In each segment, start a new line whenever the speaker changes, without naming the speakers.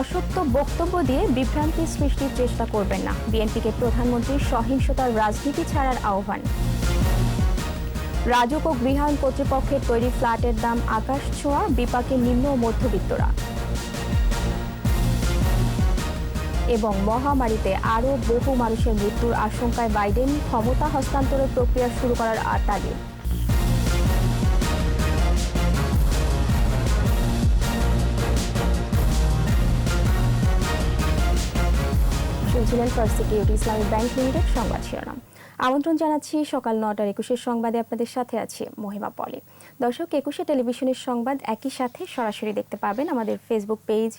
অসত্য বক্তব্য দিয়ে বিভ্রান্তি সৃষ্টির চেষ্টা করবেন না। বিএনপিকে প্রধানমন্ত্রীর সহিংসতার রাজনীতি ছাড়ার আহ্বান। রাজক ও গৃহায়ণ কর্তৃপক্ষের তৈরি ফ্ল্যাটের দাম আকাশ ছোঁয়া, বিপাকে নিম্ন ও মধ্যবিত্তরা। এবং মহামারীতে আরও বহু মানুষের মৃত্যুর আশঙ্কায় বাইডেন ক্ষমতা হস্তান্তরের প্রক্রিয়া শুরু করার তাগিদ শুনছিলেন first security Islamic bank limited সংবাদ শিরোনাম। আমন্ত্রণ জানাচ্ছি সকাল নটার একুশের সংবাদে আপনাদের সাথে আছে মহিমা পলি। দর্শক, একুশে টেলিভিশনের সংবাদ একই সাথে সরাসরি দেখতে পাবেন আমাদের Facebook page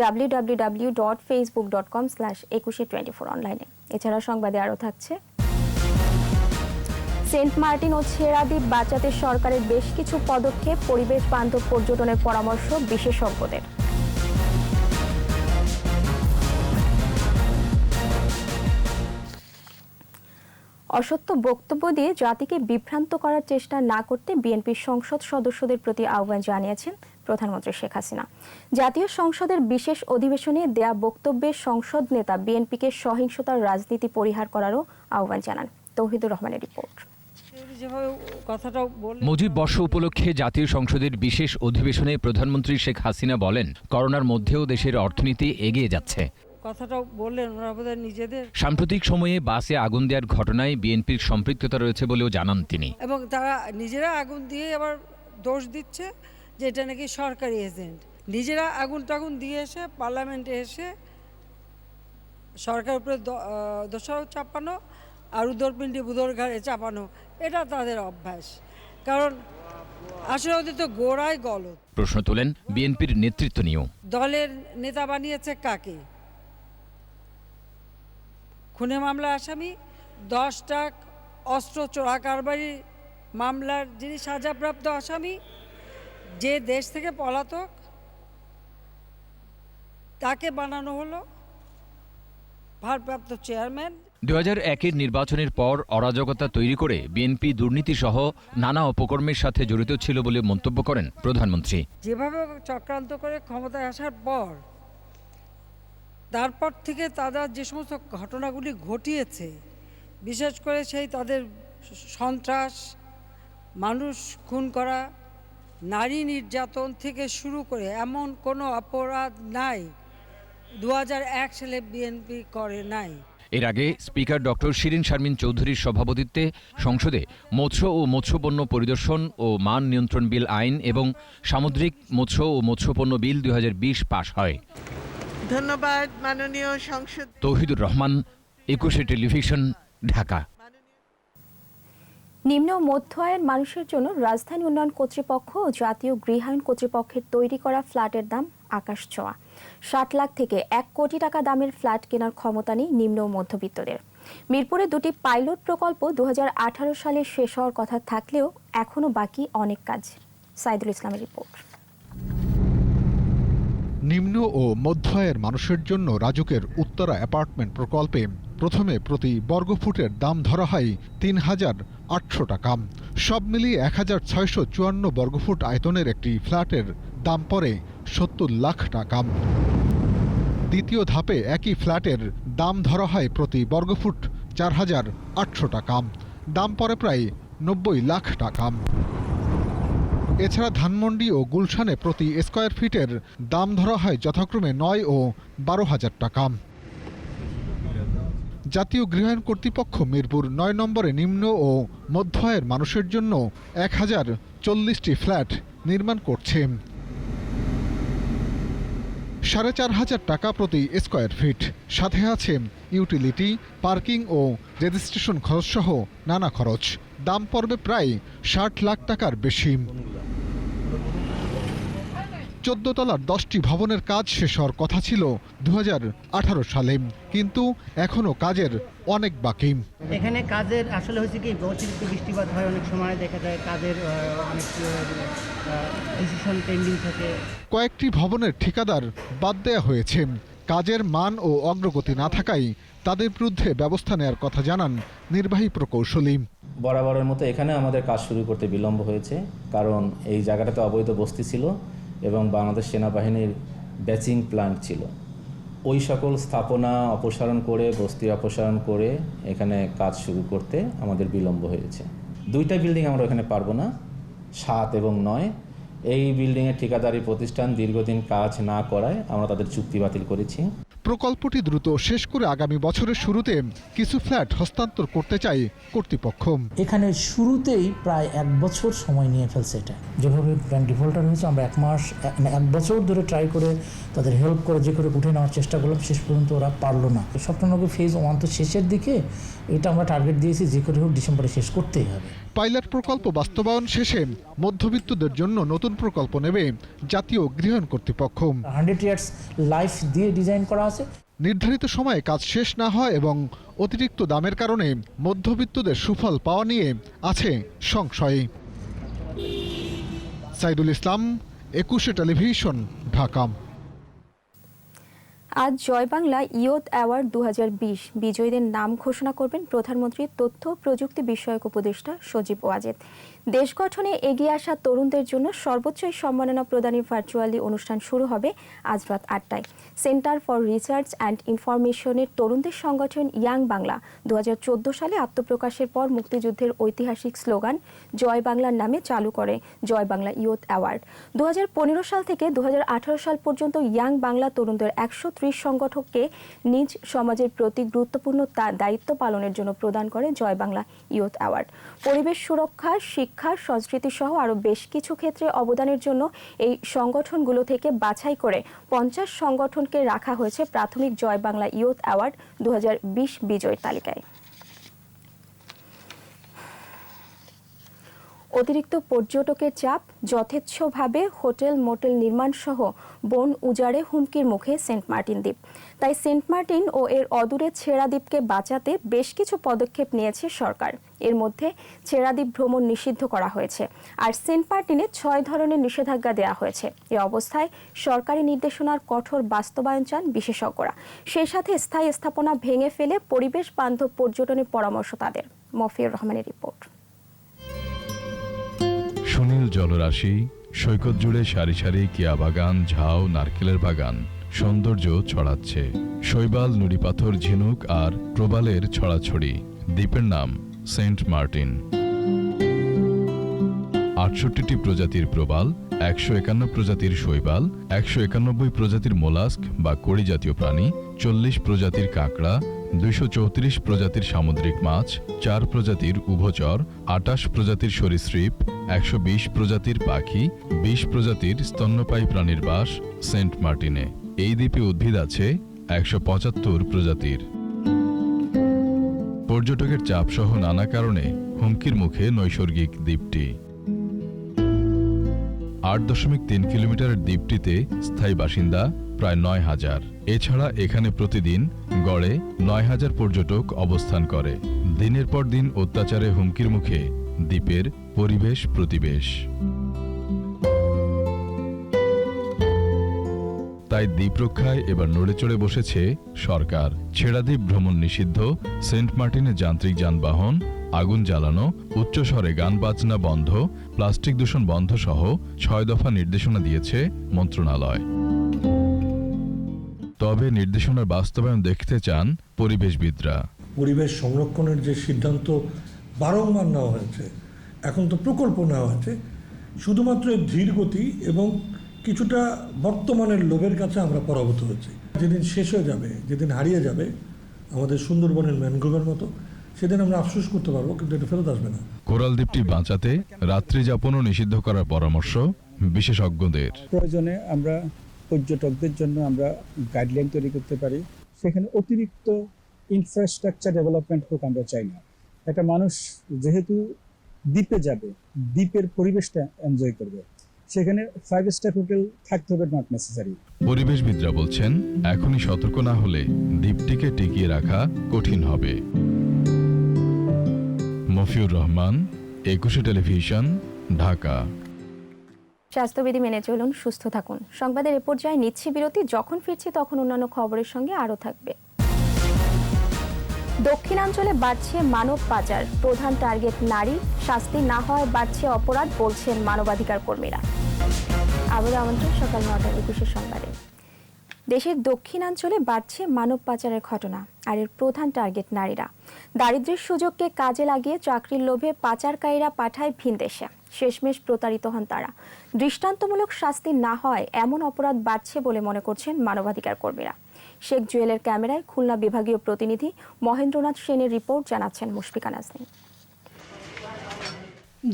W W W dot Facebook dot com slash Ekushey twenty four অনলাইনে এছাড়া সংবাদে আরও থাকছে। সেন্ট মার্টিন ও ছেড়াদ্বীপ বাঁচাতে সরকারের বেশ কিছু পদক্ষেপ, পরিবেশ বান্ধব পর্যটনের পরামর্শ, বিশেষজ্ঞদের। অসত্য বক্তব্য দিয়ে জাতিকে বিভ্রান্ত করার চেষ্টা না করতে বিএনপির সংসদ সদস্যদের প্রতি আহ্বান জানিয়েছেন প্রধানমন্ত্রী শেখ হাসিনা। জাতীয় সংসদের বিশেষ অধিবেশনে দেয়া বক্তব্যে সংসদ নেতা বিএনপিকে সহিংসতার রাজনীতি পরিহার করারও আহ্বান জানান। তৌহিদুর রহমানের রিপোর্ট।
যেভাবে কথাটা
মুজিব বর্ষ উপলক্ষে জাতীয় সংসদের বিশেষ অধিবেশনে প্রধানমন্ত্রী শেখ হাসিনা বলেন করোনার মধ্যেও দেশের অর্থনীতি এগিয়ে যাচ্ছে।
কথাটা বললেন ওনারা বোধহয় নিজেদের।
সাম্প্রতিক সময়ে বাসে আগুন দেওয়ার ঘটনায় বিএনপির সম্পৃক্ততা রয়েছে বলেও জানান তিনি।
এবং তারা নিজেরা আগুন দিয়ে আবার দোষ দিচ্ছে যে এটা নাকি সরকারি এজেন্ট। নিজেরা আগুন টাগুন দিয়ে এসে পার্লামেন্টে এসে সরকার উপরে দোষারোপ চাপানো আর উদরপিণ্ডি বুদর ঘাড়ে চাপানো এটা তাদের অভ্যাস। কারণ আসলে ওদের তো গোড়ায় গলত।
প্রশ্ন তোলেন বিএনপির নেতৃত্ব নিয়েও।
দলের নেতা বানিয়েছে কাকে? খুনে মামলা আসামি দশটা অস্ত্র চোরা কারবারি মামলার যিনি সাজাপ্রাপ্ত আসামি যে দেশ থেকে পলাতক তাকে বানানো হলো ভারপ্রাপ্ত চেয়ারম্যান।
দু একের নির্বাচনের পর অরাজকতা তৈরি করে বিএনপি দুর্নীতিসহ নানা অপকর্মের সাথে জড়িত ছিল বলে মন্তব্য করেন প্রধানমন্ত্রী।
যেভাবে চক্রান্ত করে ক্ষমতায় আসার পর তারপর থেকে তারা যে সমস্ত ঘটনাগুলি ঘটিয়েছে, বিশেষ করে সেই তাদের সন্ত্রাস, মানুষ খুন করা, নারী নির্যাতন থেকে শুরু করে এমন কোনো অপরাধ নাই দু হাজার এক সালে বিএনপি করে নাই।
এর আগে স্পিকার ডক্টর শিরিন শারমিন চৌধুরীর সভাপতিত্বে সংসদে মৎস্য ও মৎস্যপণ্য পরিদর্শন ও মান নিয়ন্ত্রণ বিল আইন এবং সামুদ্রিক মৎস্য ও মৎস্যপণ্য বিল দু হাজার বিশ পাশ হয়।
ধন্যবাদ মাননীয় সংসদ।
তৌহিদুর রহমান একুশে টেলিভিশন ঢাকা।
নিম্ন মধ্য আয়ের মানুষের জন্য রাজধানী উন্নয়ন কর্তৃপক্ষ ও জাতীয় গৃহায়ণ কর্তৃপক্ষের তৈরি করা ফ্ল্যাটের দাম আকাশ ছোঁয়া। ষাট লাখ থেকে এক কোটি টাকা দামের ফ্ল্যাট কেনার ক্ষমতা নেই নিম্ন মধ্যবিত্তদের। মিরপুরে দুটি পাইলট প্রকল্প দু হাজার আঠারো সালে শেষ হওয়ার কথা থাকলেও এখনও বাকি অনেক কাজ। সাইদুল ইসলামের রিপোর্ট।
নিম্ন ও মধ্য আয়ের মানুষের জন্য রাজুকের উত্তরা অ্যাপার্টমেন্ট প্রকল্পে প্রথমে প্রতি বর্গফুটের দাম ধরা হয় তিন হাজার আটশো টাকা। সব মিলিয়ে এক হাজার ছয়শো চুয়ান্ন বর্গফুট আয়তনের একটি ফ্ল্যাটের দাম পড়ে সত্তর লাখ টাকা। দ্বিতীয় ধাপে একই ফ্ল্যাটের দাম ধরা হয় প্রতি বর্গফুট চার হাজার আটশো টাকা। দাম পড়ে প্রায় নব্বই লাখ টাকা। এছাড়া ধানমন্ডি ও গুলশানে প্রতি স্কোয়ার ফিটের দাম ধরা হয় যথাক্রমে নয় ও বারো হাজার টাকা। জাতীয় গৃহায়ণ কর্তৃপক্ষ মিরপুর নয় নম্বরে নিম্ন ও মধ্য আয়ের মানুষের জন্য এক হাজার চল্লিশটি ফ্ল্যাট নির্মাণ করছে। সাড়ে চার হাজার টাকা প্রতি স্কোয়ার ফিট। সাথে আছে ইউটিলিটি, পার্কিং ও রেজিস্ট্রেশন খরচসহ নানা খরচ। দাম পড়বে প্রায় ষাট লাখ টাকার বেশি। চোদ্দ তলার দশটি ভবনের কাজ শেষ হওয়ার কথা ছিল দু হাজার আঠারো সালে কিন্তু এখনও কাজের অনেক বাকি।
এখানে কাজের আসলে হয়েছে কি অতিরিক্ত বৃষ্টিপাত হয় অনেক সময় দেখা যায় কাজের অনেক ডিসিশন পেন্ডিং থাকে।
কয়েকটি ভবনের ঠিকাদার বাদ দেয়া হয়েছে। কাজের মান ও অগ্রগতি না থাকায় তাদের বিরুদ্ধে ব্যবস্থা নেয়ার কথা জানান নির্বাহী প্রকৌশলী।
বরাবরের মতো এখানে আমাদের কাজ শুরু করতে বিলম্ব হয়েছে, কারণ এই জায়গাটাতে অবৈধ বস্তি ছিল এবং বাংলাদেশ সেনাবাহিনীর ব্যাচিং প্ল্যান্ট ছিল। ওই সকল স্থাপনা অপসারণ করে, বস্তি অপসারণ করে এখানে কাজ শুরু করতে আমাদের বিলম্ব হয়েছে। দুইটা বিল্ডিং আমরা এখানে পারব না, সাত এবং নয়। এই বিল্ডিংয়ের ঠিকাদারি প্রতিষ্ঠান দীর্ঘদিন কাজ না করায় আমরা তাদের চুক্তি বাতিল করেছি।
প্রকল্পটি দ্রুত শেষ করে আগামী বছরের শুরুতে কিছু ফ্ল্যাট হস্তান্তর করতে চায় কর্তৃপক্ষ।
এখানে শুরুতেই প্রায় এক বছর সময় নিয়ে ফেলছে এটা। যেভাবে ব্যাংক ডিফল্টার হয়েছে, আমরা এক মাস মানে এক বছর ধরে ট্রাই করে তাদের হেল্প করে যে করে উঠে নেওয়ার চেষ্টা করলাম, শেষ পর্যন্ত ওরা পারল না। স্বপ্ননগর ফেজ ওয়ান তো শেষের দিকে, এটা আমরা টার্গেট দিয়েছি, যে করে হোক ডিসেম্বরে শেষ করতেই হবে।
পাইলট প্রকল্প বাস্তবায়ন শেষে মধ্যবিত্তদের জন্য নতুন প্রকল্প নেবে জাতীয় গৃহায়ণ কর্তৃপক্ষ।
হান্ড্রেড ইয়ার্স লাইফ দিয়ে ডিজাইন করা আছে।
নির্ধারিত সময়ে কাজ শেষ না হয় এবং অতিরিক্ত দামের কারণে মধ্যবিত্তদের সুফল পাওয়া নিয়ে আছে সংশয়। সাইদুল ইসলাম একুশে টেলিভিশন ঢাকা।
আজ জয় বাংলা ইয়ত অ্যাওয়ার্ড দু হাজার বিশ। বিজয়ীদের নাম ঘোষণা করবেন প্রধানমন্ত্রীর তথ্য প্রযুক্তি বিষয়ক উপদেষ্টা সজীব ওয়াজেদ। দেশ গঠনে এগিয়ে আসা তরুণদের জন্য সর্বোচ্চ সম্মাননা প্রদানী ভার্চুয়ালি অনুষ্ঠান শুরু হবে আজ রাত আটটায়। সেন্টার ফর রিসার্চ অ্যান্ড ইনফরমেশনের তরুণদের সংগঠন ইয়াং বাংলা। দু হাজার চোদ্দ সালে আত্মপ্রকাশের পর মুক্তিযুদ্ধের ঐতিহাসিক স্লোগান, জয় বাংলার নামে চালু করে জয় বাংলা ইয়ুথ অ্যাওয়ার্ড। দু হাজার পনেরো সাল থেকে দু হাজার আঠারো সাল পর্যন্ত ইয়াং বাংলা তরুণদের একশো ত্রিশ সংগঠককে নিজ সমাজের প্রতি গুরুত্বপূর্ণ দায়িত্ব পালনের জন্য প্রদান করে জয় বাংলা ইয়ত অ্যাওয়ার্ড। পরিবেশ সুরক্ষা, শিক্ষা সংস্কৃতি সহ আরও বেশ কিছু ক্ষেত্রে অবদানের জন্য এই সংগঠনগুলো থেকে বাছাই করে পঞ্চাশ সংগঠনকে রাখা হয়েছে প্রাথমিক জয় বাংলা ইয়ত অ্যাওয়ার্ড দু বিজয়ীর তালিকায়। অতিরিক্ত পর্যটকের চাপ, যথেচ্ছভাবে হোটেল মোটেল নির্মাণ সহ বন উজাড়ে হুমকির মুখে সেন্ট মার্টিন দ্বীপ। তাই সেন্ট মার্টিন ও এর অদূরে ছেড়া দ্বীপকে বাঁচাতে বেশ কিছু পদক্ষেপ নিয়েছে সরকার। এর মধ্যে ছেড়া দ্বীপ ভ্রমণ নিষিদ্ধ করা হয়েছে। আর সেন্ট মার্টিনে ছয় ধরনের নিষেধাজ্ঞা দেওয়া হয়েছে। এ অবস্থায় সরকারি নির্দেশনার কঠোর বাস্তবায়ন চান বিশেষজ্ঞরা। সেই সাথে স্থায়ী স্থাপনা ভেঙে ফেলে পরিবেশ বান্ধব পর্যটনের পরামর্শ তাদের। মফিউর রহমানের রিপোর্ট।
সুনীল জলরাশি, সৈকত জুড়ে সারি সারি কিয়া বাগান, ঝাউ, নারকেলের বাগান, সৌন্দর্য ছড়াচ্ছে। শৈবাল, নুড়িপাথর, ঝিনুক আর প্রবালের ছড়াছড়ি। দ্বীপের নাম সেন্ট মার্টিন। আটষট্টিটি প্রজাতির প্রবাল, একশো একান্ন প্রজাতির শৈবাল, একশো একানব্বই প্রজাতির মোলাস্ক বা কড়ি জাতীয় প্রাণী, চল্লিশ প্রজাতির কাঁকড়া, দুইশো চৌত্রিশ প্রজাতির সামুদ্রিক মাছ, চার প্রজাতির উভচর, আটাশ প্রজাতির সরীসৃপ, একশো বিশ প্রজাতির পাখি, বিশ প্রজাতির স্তন্যপায়ী প্রাণীর বাস সেন্ট মার্টিনে। এই দ্বীপে উদ্ভিদ আছে একশো পঁচাত্তর প্রজাতির। পর্যটকের চাপসহ নানা কারণে হুমকির মুখে নৈসর্গিক দ্বীপটি। আট দশমিক তিন কিলোমিটারের দ্বীপটিতে স্থায়ী বাসিন্দা প্রায় নয় হাজার। এছাড়া এখানে প্রতিদিন গড়ে নয় হাজার পর্যটক অবস্থান করে। দিনের পর দিন অত্যাচারে হুমকির মুখে দ্বীপের পরিবেশ প্রতিবেশ। তাই দ্বীপ রক্ষায় এবার নড়ে চড়ে বসেছে সরকার। ছেড়াদ্বীপ ভ্রমণ নিষিদ্ধ, সেন্ট মার্টিনে যান্ত্রিক যানবাহন, আগুন জ্বালানো উচ্চস্বরে গান বাজনা বন্ধ, প্লাস্টিক দূষণ বন্ধ সহ ছয় দফা নির্দেশনা দিয়েছে মন্ত্রণালয়। তবে নির্দেশনার বাস্তবায়ন দেখতে চান পরিবেশবিদরা।
পরিবেশ সংরক্ষণের যে সিদ্ধান্ত বারংবার নেওয়া হয়েছে, এখন তো প্রকল্প নেওয়া হয়েছে, শুধুমাত্র এর ধীর গতি এবং কিছুটা বর্তমানের লোভের কাছে আমরা পরাভূত হয়েছি। যেদিন শেষ হয়ে যাবে যেদিন হারিয়ে যাবে আমাদের সুন্দরবনের ম্যানগ্রোভের মতো সেদিন আমরা আফসোস করতে পারব কিন্তু এটা ফেরত আসবে না।
কোরাল দ্বীপটি বাঁচাতে রাত্রি যাপনও নিষিদ্ধ করার পরামর্শ বিশেষজ্ঞদের।
প্রয়োজনে আমরা পর্যটকদের জন্য আমরা গাইডলাইন তৈরি করতে পারি। সেখানে অতিরিক্ত ইনফ্রাস্ট্রাকচার ডেভেলপমেন্ট হোক আমরা চাই না। একটা মানুষ যেহেতু দ্বীপে যাবে দ্বীপের পরিবেশটা এনজয় করবে। সেখানে ফাইভ স্টার হোটেল থাকতে হবে নট নেসেসারি
পরিবেশবিদরা বলছেন এখনই সতর্ক না হলে দ্বীপটিকে টিকিয়ে রাখা কঠিন হবে। মফিউর রহমান একুশে টেলিভিশন ঢাকা।
স্বাস্থ্যবিধি মেনে চলুন সুস্থ থাকুন। সংবাদের এ পর্যায়ে নিচ্ছি বিরতি যখন ফিরছি তখন অন্যান্য খবরের সঙ্গে আরও থাকবে। দক্ষিণাঞ্চলে বাড়ছে মানব পাচার। প্রধান টার্গেট নারী শাস্তি না হওয়ায় বাড়ছে অপরাধ বলছেন মানবাধিকার কর্মীরা আবারও আমন্ত্রণ সকাল নটার একুশে সংবাদে। দেশের দক্ষিণাঞ্চলে বাড়ছে মানব পাচারের ঘটনা আর এর প্রধান টার্গেট নারীরা। দারিদ্র্যের সুযোগকে কাজে লাগিয়ে চাকরির লোভে পাচারকারীরা পাঠায় ভিন দেশে। শেষমেশ প্রতারিত হন তারা। দৃষ্টান্তমূলক শাস্তি না হয় এমন অপরাধ বাড়ছে বলে মনে করছেন মানবাধিকার কর্মীরা। শেখ জুয়েলের ক্যামেরায় খুলনা বিভাগীয় প্রতিনিধি মহেন্দ্রনাথ সেনের রিপোর্ট জানাচ্ছেন মুশফিকা নাজনীন।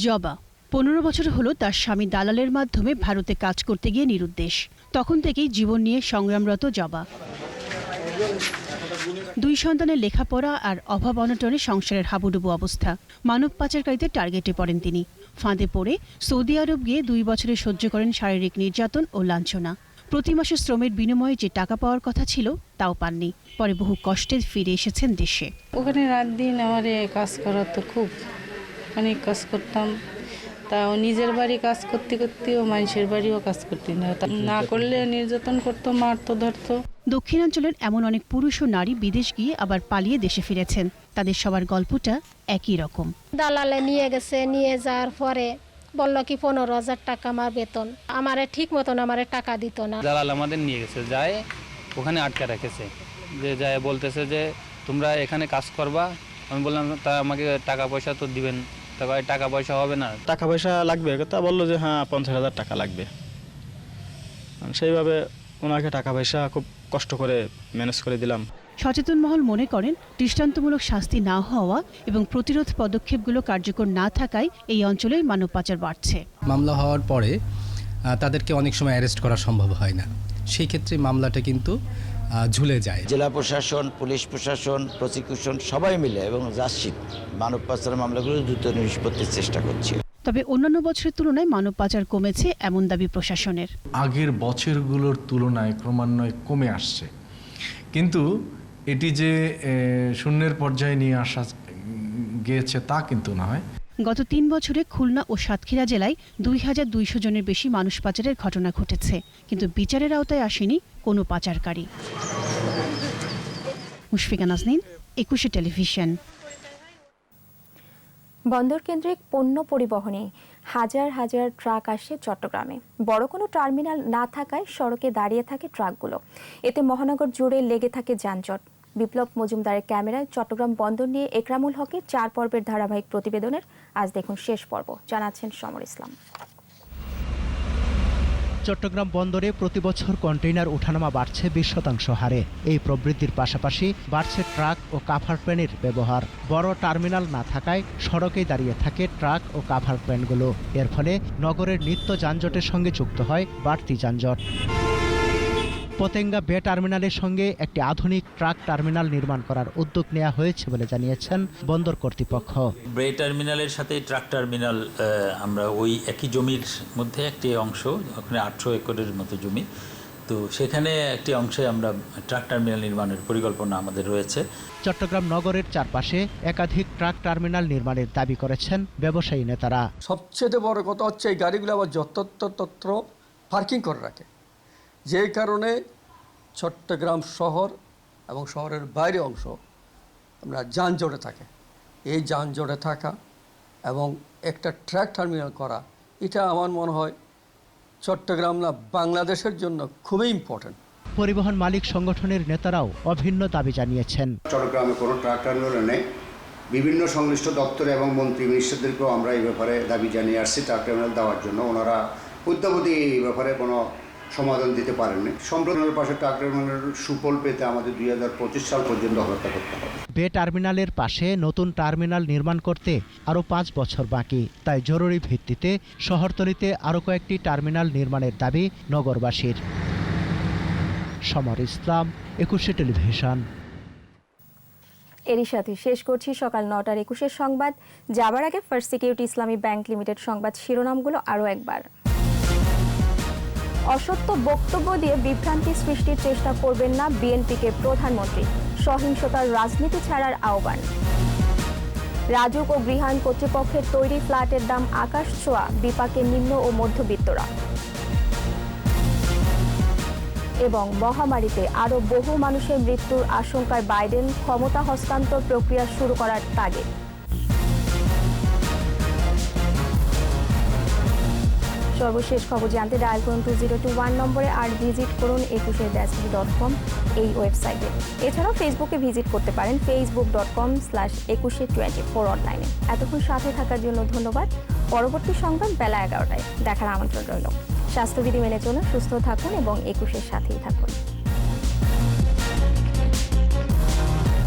জবা পনেরো বছর হলো তার স্বামী দালালের মাধ্যমে ভারতে কাজ করতে গিয়ে নিরুদ্দেশ। তখন থেকেই জীবন নিয়ে সংগ্রামরত জবা। দুই সন্তানের লেখাপড়া আর অভাব অনটনে সংসারের হাবুডুবু অবস্থা। মানব পাচারকারীদের টার্গেটে পড়েন তিনি। ফাঁদে পড়ে সৌদি আরব গিয়ে দুই বছরে সহ্য করেন শারীরিক নির্যাতন ও লাঞ্ছনা। প্রতি মাসে শ্রমের বিনিময়ে যে টাকা পাওয়ার কথা ছিল, তাও পাননি। পরে বহু কষ্টে ফিরে এসেছেন দেশে।
ওখানে রাত দিন আমার কাজ করা তো খুব। অনেক কাজ করতাম। তাও নিজের বাড়ি কাজ করতে করতেও মানুষের বাড়িও কাজ করতে না। না করলে নির্যাতন করতো মারতো ধরতো।
দক্ষিণাঞ্চলের এমন অনেক পুরুষ ও নারী বিদেশ গিয়ে আবার পালিয়ে দেশে ফিরেছেন। তাদের সবার গল্পটা একই রকম।
দালালে নিয়ে গেছে নিয়ে যাওয়ার পরে বলল কি পনেরো হাজার টাকা আমার বেতন। আমারে ঠিক মতন আমারে টাকা দিত না।
দালাল আমাদের নিয়ে গেছে যায় ওখানে আটকে রেখেছে। যে যায় বলতেছে যে তোমরা এখানে কাজ করবা? আমি বললাম তা আমাকে টাকা পয়সা তো দিবেন তা কয়, টাকা পয়সা হবে না?
টাকা পয়সা লাগবে তা বলল যে হ্যাঁ পঞ্চাশ হাজার টাকা লাগবে। সেইভাবে ওনাকে টাকা পয়সা খুব কষ্ট করে ম্যানেজ করে দিলাম।
সচেতন মহল মনে করেন দৃষ্টান্তমূলক শাস্তি না হওয়া এবং প্রতিরোধ পদক্ষেপগুলো কার্যকর না থাকায় এই অঞ্চলে মানব পাচার বাড়ছে।
মামলা হওয়ার পরে তাদেরকে অনেক সময় অ্যারেস্ট করা সম্ভব হয় না। সেই ক্ষেত্রে মামলাটা কিন্তু ঝুলে যায়।
জেলা প্রশাসন পুলিশ প্রশাসন প্রসিকিউশন সবাই মিলে এবং জাসিদ মানব পাচার মামলাগুলো দ্রুত নিষ্পত্তির চেষ্টা করছে।
তবে অন্যান্য বছরের তুলনায় মানব পাচার কমেছে এমন দাবি প্রশাসনের।
আগের বছরগুলোর তুলনায় ক্রমান্বয়ে কমে আসছে। কিন্তু এটি যে শূন্যের পর্যায়ে নিয়ে আসা গিয়েছে তা কিন্তু নয়।
গত তিন বছরে খুলনা ও সাতক্ষীরা জেলায় দুই হাজার দুইশো জনের বেশি মানুষ পাচারের ঘটনা ঘটেছে। কিন্তু বিচারের আওতায় আসেনি কোনো পাচারকারী। মুশফিকা নাজনীন একুশে টেলিভিশন।
বন্দর কেন্দ্রিক পণ্য পরিবহনে হাজার হাজার ট্রাক আসে চট্টগ্রামে। বড় কোনো টার্মিনাল না থাকায় সড়কে দাঁড়িয়ে থাকে ট্রাকগুলো। এতে মহানগর জুড়ে লেগে থাকে যানজট। বিপ্লব মজুমদারের ক্যামেরায় চট্টগ্রাম বন্দর নিয়ে একরামুল হকের চার পর্বের ধারাবাহিক প্রতিবেদনের আজ দেখুন শেষ পর্ব। জানাচ্ছেন সমর ইসলাম।
চট্টগ্রাম বন্দরে প্রতি বছর কন্টেইনার ওঠানামা বাড়ছে বিশ শতাংশ হারে। এই প্রবৃদ্ধির পাশাপাশি বাড়ছে ট্রাক ও কাভার প্লেনের ব্যবহার। বড় টার্মিনাল না থাকায় সড়কেই দাঁড়িয়ে থাকে ট্রাক ও কাভার প্যানগুলো। এর ফলে নগরের নিত্য যানজটের সঙ্গে যুক্ত হয় বাড়তি যানজট। পতেঙ্গা বে টার্মিনালের সঙ্গে একটি আধুনিক ট্রাক টার্মিনাল নির্মাণ করার উদ্যোগ নেওয়া হয়েছে বলে জানিয়েছেন বন্দর কর্তৃপক্ষ।
বে টার্মিনালের সাথে ট্রাক টার্মিনাল আমরা ওই একই জমির মধ্যে একটি অংশ ওখানে আটশো একরের মতো জমি। তো সেখানে একটি অংশে আমরা ট্রাক টার্মিনাল নির্মাণের পরিকল্পনা আমাদের রয়েছে।
চট্টগ্রাম নগরের চারপাশে একাধিক ট্রাক টার্মিনাল নির্মাণের দাবি করেছেন ব্যবসায়ী নেতারা।
সবচেয়ে বড় কথা হচ্ছে এই গাড়িগুলো আবার যত্রতত্র তত্র পার্কিং করে রাখে। যেই কারণে চট্টগ্রাম শহর এবং শহরের বাইরে অংশ আমরা যানজটে থাকে। এই যানজটে থাকা এবং একটা ট্র্যাক টার্মিনাল করা এটা আমার মনে হয় চট্টগ্রাম না বাংলাদেশের জন্য খুবই ইম্পর্ট্যান্ট
পরিবহন মালিক সংগঠনের নেতারাও অভিন্ন দাবি জানিয়েছেন।
চট্টগ্রামে কোনো ট্রাক টার্মিনাল নেই। বিভিন্ন সংশ্লিষ্ট দপ্তরে এবং মন্ত্রী মিনিস্টারদেরকেও আমরা এই ব্যাপারে দাবি জানিয়ে আসছি ট্রাক টার্মিনাল দেওয়ার জন্য। ওনারা অদ্যাবধি এই ব্যাপারে কোনো সমাধান দিতে পারেননি। সম্প্রদায়ের পাশে টার্মিনালের সুফল পেতে আমাদের দুই হাজার পঁচিশ সাল পর্যন্ত অপেক্ষা করতে হবে।
বে টার্মিনালের পাশে নতুন টার্মিনাল নির্মাণ করতে আরও পাঁচ বছর বাকি। তাই জরুরি ভিত্তিতে শহরতলিতে আরও কয়েকটি টার্মিনাল নির্মাণের দাবি নগরবাসীর। সমর ইসলাম একুশে টেলিভিশন।
এরই সাথে শেষ করছি সকাল নটার একুশের সংবাদ। যাবার আগে first security Islami bank limited সংবাদ শিরোনামগুলো আরও একবার। অসত্য বক্তব্য দিয়ে বিভ্রান্তি সৃষ্টির চেষ্টা করবেন না বিএনপিকে প্রধানমন্ত্রী। সহিংসতার রাজনীতি ছাড়ার আহ্বান। রাজুক ও গৃহায়ণ কর্তৃপক্ষের তৈরি ফ্ল্যাটের দাম আকাশ ছোঁয়া, বিপাকে নিম্ন ও মধ্যবিত্তরা। এবং মহামারীতে আরও বহু মানুষের মৃত্যুর আশঙ্কায় বাইডেন ক্ষমতা হস্তান্তর প্রক্রিয়া শুরু করার তাগিদ সর্বশেষ খবর জানতে ডায়াল করুন টু জিরো টু ওয়ান নম্বরে আর ভিজিট করুন একুশে ড্যাশ ডট কম এই ওয়েবসাইটে। এছাড়াও ফেসবুকে ভিজিট করতে পারেন Facebook dot com slash Ekushey twenty four অনলাইনে এতক্ষণ সাথে থাকার জন্য ধন্যবাদ। পরবর্তী সংবাদ বেলা এগারোটায়। দেখার আমন্ত্রণ রইল। স্বাস্থ্যবিধি মেনে চলুন, সুস্থ থাকুন এবং একুশের সাথেই থাকুন।